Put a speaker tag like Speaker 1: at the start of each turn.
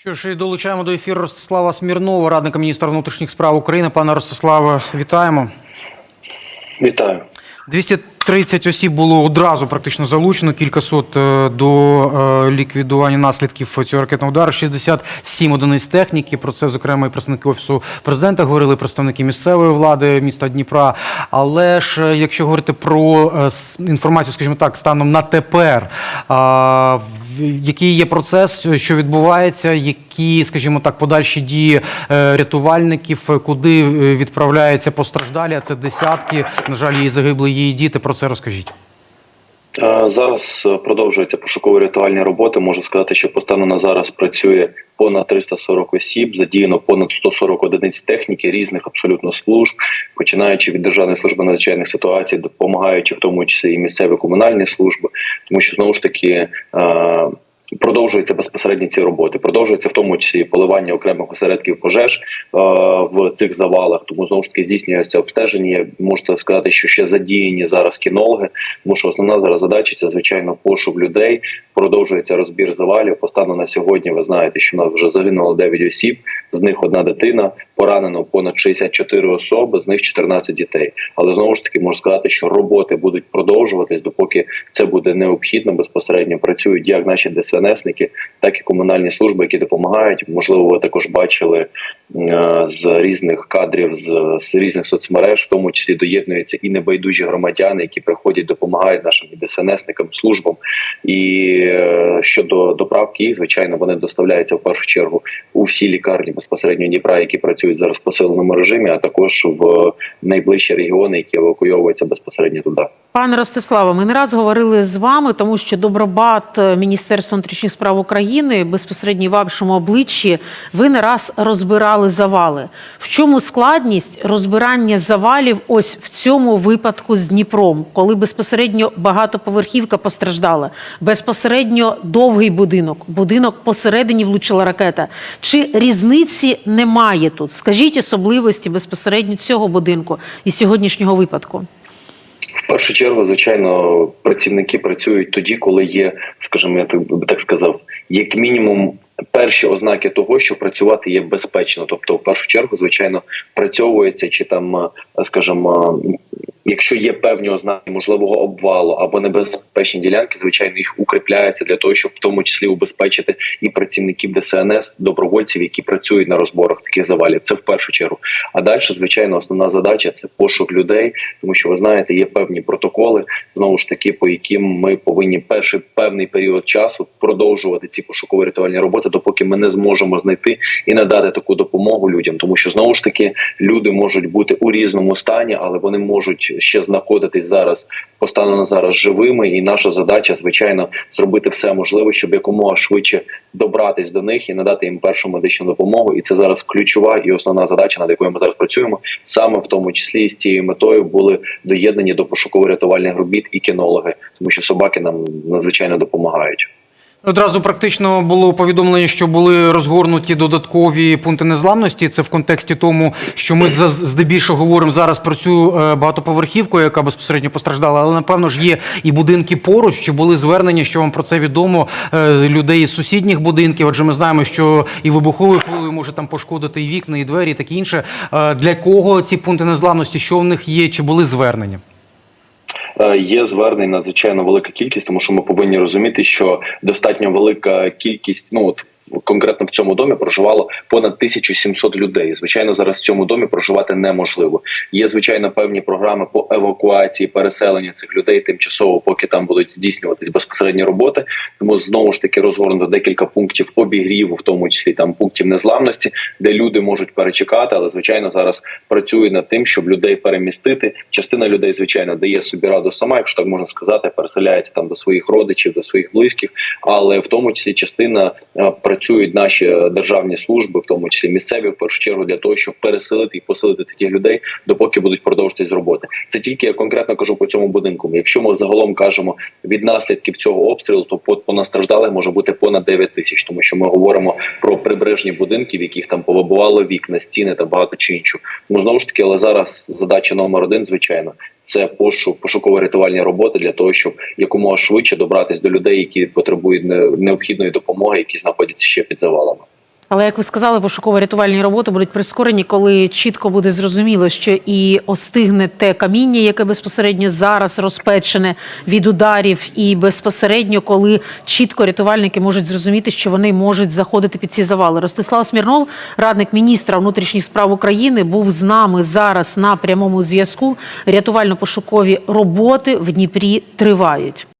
Speaker 1: Що ж, і долучаємо до ефіру Ростислава Смірнова, радника міністра внутрішніх справ України. Пане Ростиславе, вітаємо.
Speaker 2: Вітаю.
Speaker 1: 230 осіб було одразу практично залучено, кількасот е, до е, ліквідування наслідків цього ракетного удару. 67 одиниць техніки. Про це, зокрема, і представники офісу президента говорили, представники місцевої влади міста Дніпра. Але ж е, якщо говорити про інформацію, скажімо так, станом на тепер, який є процес, що відбувається, які, скажімо так, подальші дії е, рятувальників, е, куди е, відправляються постраждалі, а це десятки. На жаль, її загибли її діти. Про це розкажіть.
Speaker 2: Е, Зараз е, продовжуються пошуково-рятувальні роботи. Можу сказати, що по стану на зараз працює понад 340 осіб, задіяно понад 140 одиниць техніки різних абсолютно служб, починаючи від Державної служби надзвичайних ситуацій, допомагаючи в тому числі і місцеві комунальні служби, тому що знову ж таки. Продовжуються безпосередньо ці роботи. Продовжується в тому числі поливання окремих осередків пожеж е, в цих завалах. Тому знову ж таки здійснюється обстеження. Можете сказати, що ще задіяні зараз кінологи. Тому що основна зараз задача це звичайно пошук людей. Продовжується розбір завалів. По на сьогодні. Ви знаєте, що нас вже загинуло 9 осіб, з них одна дитина. Поранено понад 64 особи, з них 14 дітей. Але знову ж таки можу сказати, що роботи будуть продовжуватись, допоки це буде необхідно. Безпосередньо працюють як наші ДСНСники, так і комунальні служби, які допомагають. Можливо, ви також бачили з різних кадрів, з, з різних соцмереж, в тому числі доєднуються і небайдужі громадяни, які приходять, допомагають нашим ДСНСникам, службам. І е, щодо доправки їх, звичайно, вони доставляються в першу чергу у всі лікарні безпосередньо Дніпра, які працюють зараз в посиленому режимі, а також в найближчі регіони, які евакуйовуються безпосередньо туди.
Speaker 3: Пане Ростиславе, ми не раз говорили з вами, тому що Добробат е, Міністерства внутрішніх справ України безпосередньо в вашому обличчі ви не раз розбирали завали. В чому складність розбирання завалів ось в цьому випадку з Дніпром, коли безпосередньо багатоповерхівка постраждала, безпосередньо довгий будинок, будинок посередині влучила ракета. Чи різниці немає тут? Скажіть особливості безпосередньо цього будинку і сьогоднішнього випадку.
Speaker 2: Першу чергу, звичайно, працівники працюють тоді, коли є, скажімо, я так би так сказав, як мінімум. Перші ознаки того, що працювати є безпечно, тобто, в першу чергу, звичайно, працьовується чи там, е, скажімо, якщо є певні ознаки можливого обвалу або небезпечні ділянки, звичайно, їх укріпляється для того, щоб в тому числі убезпечити і працівників ДСНС, добровольців, які працюють на розборах таких завалів. Це в першу чергу. А далі, звичайно, основна задача це пошук людей, тому що ви знаєте, є певні протоколи, знову ж таки, по яким ми повинні перший певний період часу продовжувати ці пошукові рятувальні роботи, допоки ми не зможемо знайти і надати таку допомогу людям, тому що знову ж таки люди можуть бути у різному стані, але вони можуть ще знаходитись зараз по стану на зараз живими. І наша задача, звичайно, зробити все можливе, щоб якомога швидше добратись до них і надати їм першу медичну допомогу. І це зараз ключова і основна задача, над якою ми зараз працюємо. Саме в тому числі і з цією метою були доєднані до пошуково-рятувальних робіт і кінологи, тому що собаки нам надзвичайно допомагають.
Speaker 1: Одразу практично було повідомлення, що були розгорнуті додаткові пункти незламності. Це в контексті тому, що ми здебільшого говоримо зараз про цю е, багатоповерхівку, яка безпосередньо постраждала. Але напевно ж є і будинки поруч. Чи були звернення, що вам про це відомо е, людей із сусідніх будинків? Адже ми знаємо, що і вибуховою хвилею може там пошкодити і вікна, і двері, і таке інше. Е, Для кого ці пункти незламності? Що в них є? Чи були звернення?
Speaker 2: Е, Є звернень надзвичайно велика кількість, тому що ми повинні розуміти, що достатньо велика кількість, ну от. Конкретно в цьому домі проживало понад 1700 людей. Звичайно, зараз в цьому домі проживати неможливо. Є звичайно певні програми по евакуації, переселення цих людей тимчасово, поки там будуть здійснюватись безпосередні роботи. Тому знову ж таки розгорнуто декілька пунктів обігріву, в тому числі там пунктів незламності, де люди можуть перечекати. Але звичайно зараз працює над тим, щоб людей перемістити. Частина людей, звичайно, дає собі раду сама, якщо так можна сказати, переселяється там до своїх родичів, до своїх близьких. Але в тому числі частина е, працюють наші державні служби, в тому числі місцеві, в першу чергу для того, щоб переселити і посилити таких людей, допоки будуть продовжуватись роботи. Це тільки я конкретно кажу по цьому будинку. Якщо ми загалом кажемо від наслідків цього обстрілу, то по понастраждалих може бути понад 9 тисяч, тому що ми говоримо про прибережні будинки, в яких там повибувало вікна, стіни та багато чи іншого. Ну знову ж таки, але зараз задача номер один, звичайно, це пошук пошуково-рятувальні роботи для того, щоб якомога швидше добратися до людей, які потребують необхідної допомоги, які знаходяться ще під завалами.
Speaker 3: Але як ви сказали, пошуково-рятувальні роботи будуть прискорені, коли чітко буде зрозуміло, що і остигне те каміння, яке безпосередньо зараз розпечене від ударів, і безпосередньо, коли чітко рятувальники можуть зрозуміти, що вони можуть заходити під ці завали. Ростислав Смірнов, радник міністра внутрішніх справ України, був з нами зараз на прямому зв'язку. Рятувально-пошукові роботи в Дніпрі тривають.